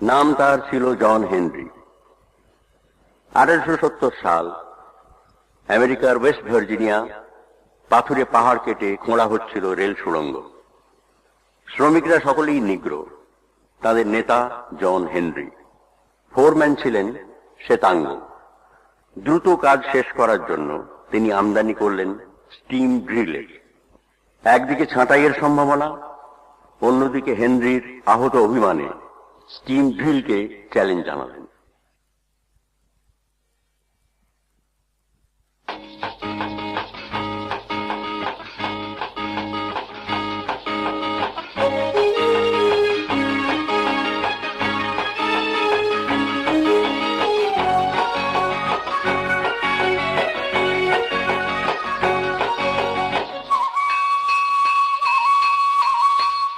নাম তার ছিল জন হেনরি। আঠারোশো সত্তর সাল, আমেরিকার ওয়েস্ট ভার্জিনিয়া পাথুরে পাহাড় কেটে খোঁড়া হচ্ছিল রেল সুড়ঙ্গ। শ্রমিকরা সকলেই নিগ্র, তাদের নেতা জন হেনরি। ফোরম্যান ছিলেন শ্বেতাঙ্গ। দ্রুত কাজ শেষ করার জন্য তিনি আমদানি করলেন স্টিম ড্রিলের একদিকে ছাঁটাইয়ের সম্ভাবনা, অন্যদিকে হেনরির আহত অভিমানে। স্টিম ড্রিলকে চ্যালেঞ্জ জানালেন।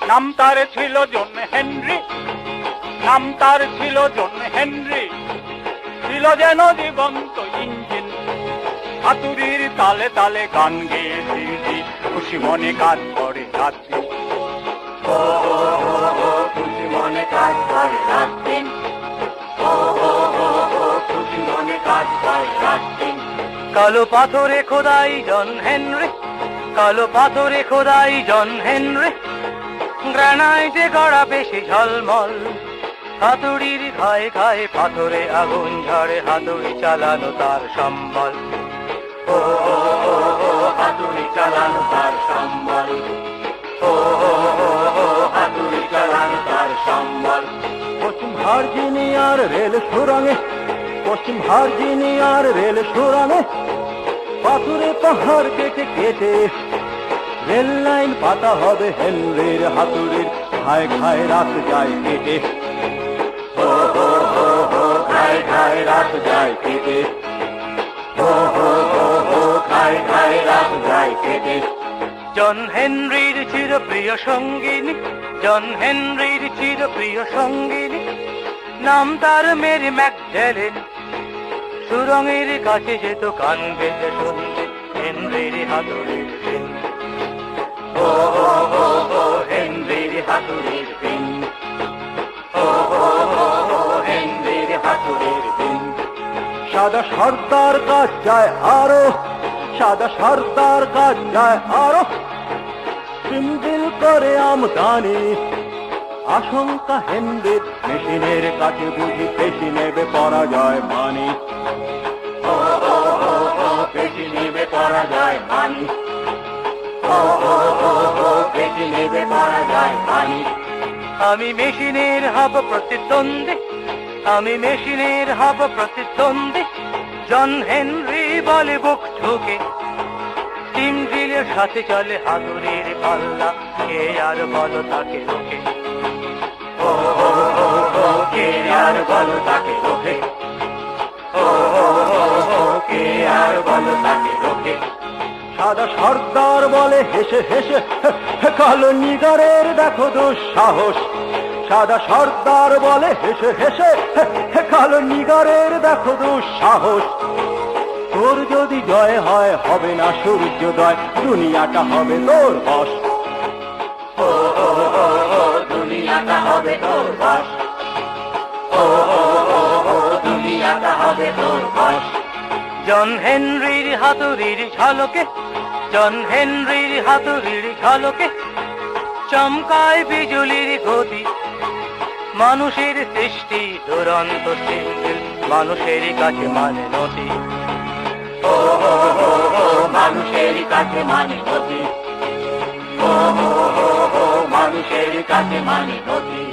নাম তার ছিল জন হেনরি নাম তার ছিল জন হেনরি। ছিল যেন জীবন্ত ইঞ্জিন। হাতুড়ির তালে তালে গান গেয়ে শিল্পী খুশি মনে কাজ করে রাত্রি। খুশি মনে কাজ করে রাত্রি। কালো পাথরে খোদাই জন হেনরি, কালো পাথরে খোদাই জন হেনরি। গ্রানাইটে গড়া বেশি ঝলমল। হাতুড়ির খায় খায় পাথরে আগুন ঝরে হাতুড়ি চালানো তার সম্বল। ও, হাতুড়ি চালানো তার সম্বল। ও, হাতুড়ি চালানো তার সম্বল। পশ্চিম ভার্জিনিয়ার রেল সুরঙ্গে পশ্চিম ভার্জিনিয়ার রেল সুরঙ্গে পাথরে পাহাড় কেটে কেটে রেল লাইন পাতা হবে হেনরির হাতুড়ির খায় খায় রাত যায় কেটে। খায় রাত যায় কেটে। ও, ও, খায় খায় রাত যায় কেটে। জন হেনরির চির প্রিয় সঙ্গিনী জন হেনরির চির প্রিয় সঙ্গিনী নাম তার মেরি ম্যাকডেলেন সুরঙের কাছে যেত কান বেঁধে শুনতে হেনরির হাতুড়ির ও, ও, হেনরির হাতুড়ির সাদা সর্দার কাজ যায় আরও, সাদা সর্দার কাজ যায় আরও। সিম্বিল করে আমদানি, আশঙ্কা হেনরির মেশিনের কাছে বুঝি পেশি নেবে পরাজয় মানি পেটি নেবে করা যায় পানি আমি মেশিনের হব প্রতিদ্বন্দ্বী আমি মেশিনের হব প্রতিদ্বন্দ্বী। জন হেনরি বলে বুক ঠুকে টিম ড্রিলের সাথে চলে হাতুড়ির পাল্লা। কে আর বলো তাকে রোকে কে আর বলো তাকে ও, কে আর বলো তাকে রোখে? সাদা সর্দার বলে হেসে হেসে কালো নিগারের দেখো দুঃসাহস। সাদা সর্দার বলে হেসে হেসে কালো নিগারের দেখো দুঃসাহস। তোর যদি জয় হয়, হবে না সূর্যোদয়, দুনিয়াটা হবে তোর বস। দুনিয়াটা হবে তোর বাস। জন হেনরির হাতুড়ির ঝলকে, জন হেনরির হাতুড়ির ঝলকে, চমকায় বিজুলির গতি মানুষের সৃষ্টি দুরন্ত সৃষ্টি মানুষের কাছে মানে নদী ও, মানুষের কাছে মানে নদী ও, মানুষের কাছে মানে নদী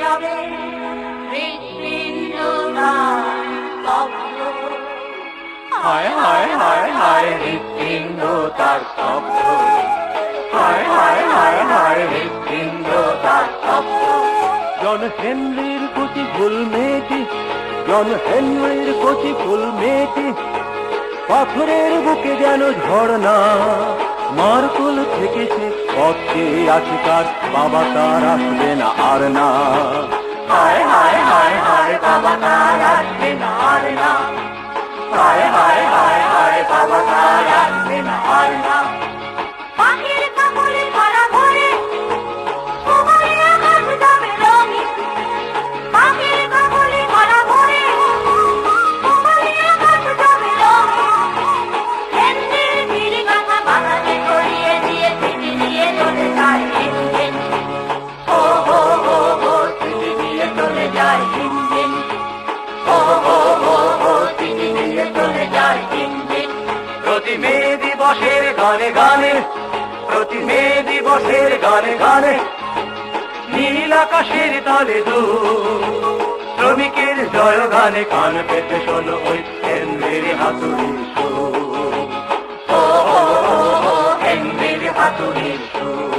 যাবে, হৃৎপিণ্ড তার হায় হায় হায় হায়, হৃৎপিণ্ড তার জন হেনরির প্রতি ভুল মেয়েটি, জন হেনরির কচি ফুল মেয়েটি, পাথরের বুকে যেন ঝর্ণা, মারকুল থেকে সে পথে আছে তার বাবা তার আসবে না, আর না। হায় হায় হায় হায়, বাবা তার আসবে না, আর না। হায় হায় হায় হায়, বাবা তার আসবে মে দিবসের গানে গানে নীল আকাশের তালে দু। শ্রমিকের জয় গানে কান পেতে শোনো ওই কেন্দ্রের হাতুড়ি সুর ও, কেন্দ্রের হাতুড়ির সুর